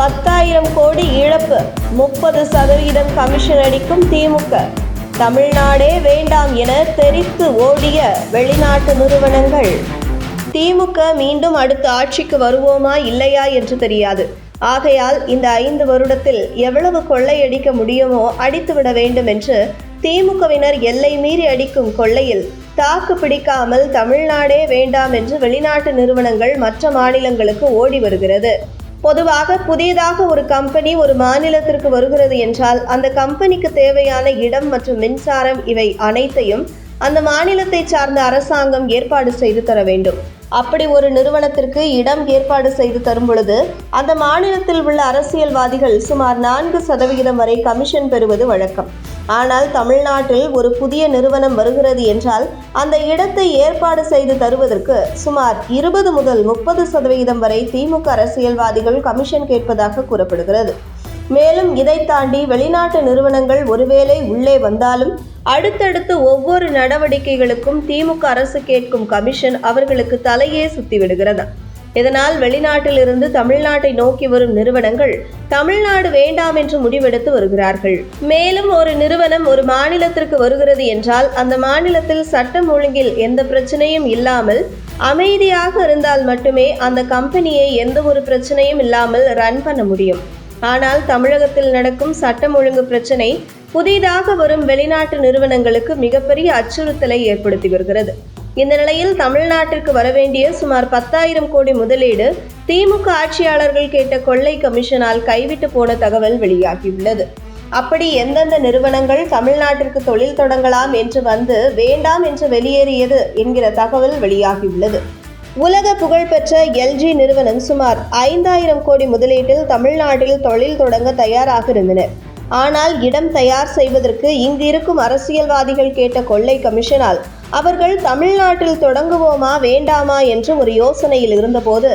பத்தாயிரம் கோடி இழப்பு. முப்பது சதவீதம் கமிஷன் அடிக்கும் திமுக. தமிழ்நாடே வேண்டாம் என தெரித்து ஓடிய வெளிநாட்டு நிறுவனங்கள். திமுக மீண்டும் அடுத்த ஆட்சிக்கு வருவோமா இல்லையா என்று தெரியாது. ஆகையால் இந்த ஐந்து வருடத்தில் எவ்வளவு கொள்ளையடிக்க முடியுமோ அடித்துவிட வேண்டும் என்று திமுகவினர் எல்லை மீறி அடிக்கும் கொள்ளையில் தாக்கு பிடிக்காமல் தமிழ்நாடே வேண்டாம் என்று வெளிநாட்டு நிறுவனங்கள் மற்ற மாநிலங்களுக்கு ஓடி வருகிறது. பொதுவாக புதியதாக ஒரு கம்பெனி ஒரு மாநிலத்திற்கு வருகிறது என்றால் அந்த கம்பெனிக்கு தேவையான இடம் மற்றும் மின்சாரம் இவை அனைத்தையும் அந்த மாநிலத்தை சார்ந்த அரசாங்கம் ஏற்பாடு செய்து தர வேண்டும். அப்படி ஒரு நிறுவனத்திற்கு இடம் ஏற்பாடு செய்து தரும் பொழுது அந்த மாநிலத்தில் உள்ள அரசியல்வாதிகள் சுமார் நான்கு சதவிகிதம் வரை கமிஷன் பெறுவது வழக்கம். ஆனால் தமிழ்நாட்டில் ஒரு புதிய நிறுவனம் வருகிறது என்றால் அந்த இடத்தை ஏற்பாடு செய்து தருவதற்கு சுமார் இருபது முதல் முப்பது சதவிகிதம் வரை திமுக அரசியல்வாதிகள் கமிஷன் கேட்பதாக கூறப்படுகிறது. மேலும் இதை தாண்டி வெளிநாட்டு நிறுவனங்கள் ஒருவேளை உள்ளே வந்தாலும் அடுத்தடுத்து ஒவ்வொரு நடவடிக்கைகளுக்கும் திமுக அரசு கேட்கும் கமிஷன் அவர்களுக்கு தலையே சுத்திவிடுகிறது. இதனால் வெளிநாட்டிலிருந்து தமிழ்நாட்டை நோக்கி வரும் நிறுவனங்கள் தமிழ்நாடு வேண்டாம் என்று முடிவெடுத்து வருகிறார்கள். மேலும் ஒரு நிறுவனம் ஒரு மாநிலத்திற்கு வருகிறது என்றால் அந்த மாநிலத்தில் சட்டம் ஒழுங்கில் எந்த பிரச்சனையும் இல்லாமல் அமைதியாக இருந்தால் மட்டுமே அந்த கம்பெனியை எந்த ஒரு பிரச்சனையும் இல்லாமல் ரன் பண்ண முடியும். ஆனால் தமிழகத்தில் நடக்கும் சட்டம் ஒழுங்கு பிரச்சனை புதிதாக வரும் வெளிநாட்டு நிறுவனங்களுக்கு மிகப்பெரிய அச்சுறுத்தலை ஏற்படுத்தி வருகிறது. இந்த நிலையில் தமிழ்நாட்டிற்கு வரவேண்டிய சுமார் பத்தாயிரம் கோடி முதலீடு திமுக ஆட்சியாளர்கள் கேட்ட கொள்ளை கமிஷனால் கைவிட்டு போன தகவல் வெளியாகியுள்ளது. அப்படி எந்தெந்த நிறுவனங்கள் தமிழ்நாட்டிற்கு தொழில் தொடங்கலாம் என்று வந்து வேண்டாம் என்று வெளியேறியது என்கிற தகவல் வெளியாகியுள்ளது. உலக புகழ்பெற்ற எல்ஜி நிறுவனம் சுமார் ஐந்தாயிரம் கோடி முதலீட்டில் தமிழ்நாட்டில் தொழில் தொடங்க தயாராக இருந்தனர் ஆனால் இடம் தயார் செய்வதற்கு இங்கு இருக்கும் அரசியல்வாதிகள் கேட்ட கொள்ளை கமிஷனால் அவர்கள் தமிழ்நாட்டில் தொடங்குவோமா வேண்டாமா என்று ஒரு யோசனையில் இருந்தபோது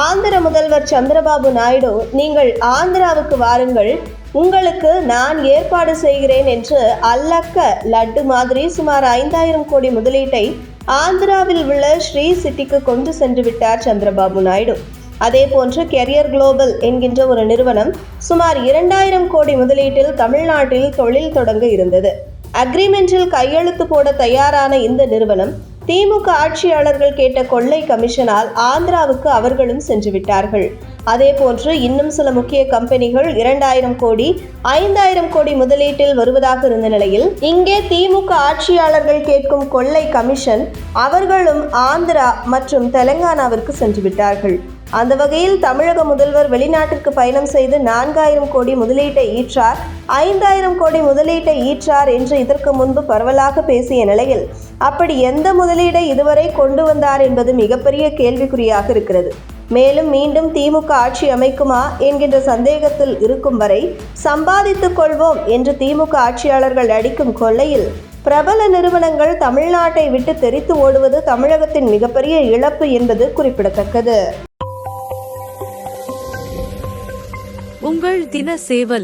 ஆந்திர முதல்வர் சந்திரபாபு நாயுடு நீங்கள் ஆந்திராவுக்கு வாருங்கள் உங்களுக்கு நான் ஏற்பாடு செய்கிறேன் என்று அல்லக்க லட்டு மாதிரி சுமார் ஐந்தாயிரம் கோடி முதலீட்டை ஆந்திராவில் உள்ள ஸ்ரீ சிட்டிக்கு கொண்டு சென்று விட்டார் சந்திரபாபு நாயுடு. அதே போன்று கெரியர் குளோபல் என்கின்ற ஒரு நிறுவனம் சுமார் இரண்டாயிரம் கோடி முதலீட்டில் தமிழ்நாட்டில் தொழில் தொடங்க இருந்தது. அக்ரிமெண்டில் கையெழுத்து போட தயாரான இந்த நிறுவனம் திமுக ஆட்சியாளர்கள் கேட்ட கொள்ளை கமிஷனால் ஆந்திராவுக்கு அவர்களும் சென்று விட்டார்கள். அதேபோன்று இன்னும் சில முக்கிய கம்பெனிகள் இரண்டாயிரம் கோடி ஐந்தாயிரம் கோடி முதலீட்டில் வருவதாக இருந்த நிலையில் இங்கே திமுக ஆட்சியாளர்கள் கேட்கும் கொள்ளை கமிஷன் அவர்களும் ஆந்திரா மற்றும் தெலங்கானாவிற்கு சென்று விட்டார்கள். அந்த வகையில் தமிழக முதல்வர் வெளிநாட்டிற்கு பயணம் செய்து நான்காயிரம் கோடி முதலீட்டை ஈற்றார். ஐந்தாயிரம் கோடி முதலீட்டை ஈற்றார் என்று இதற்கு முன்பு பரவலாக பேசிய நிலையில் அப்படி எந்த முதலீடை இதுவரை கொண்டு வந்தார் என்பது மிகப்பெரிய கேள்விக்குறியாக இருக்கிறது. மேலும் மீண்டும் திமுக ஆட்சி அமைக்குமா என்கின்ற சந்தேகத்தில் இருக்கும் வரை சம்பாதித்துக் கொள்வோம் என்று திமுக ஆட்சியாளர்கள் அடிக்கும் கொள்ளையில் பிரபல நிறுவனங்கள் தமிழ்நாட்டை விட்டு தெரித்து ஓடுவது தமிழகத்தின் மிகப்பெரிய இழப்பு என்பது குறிப்பிடத்தக்கது. உங்கள் தின சேவல்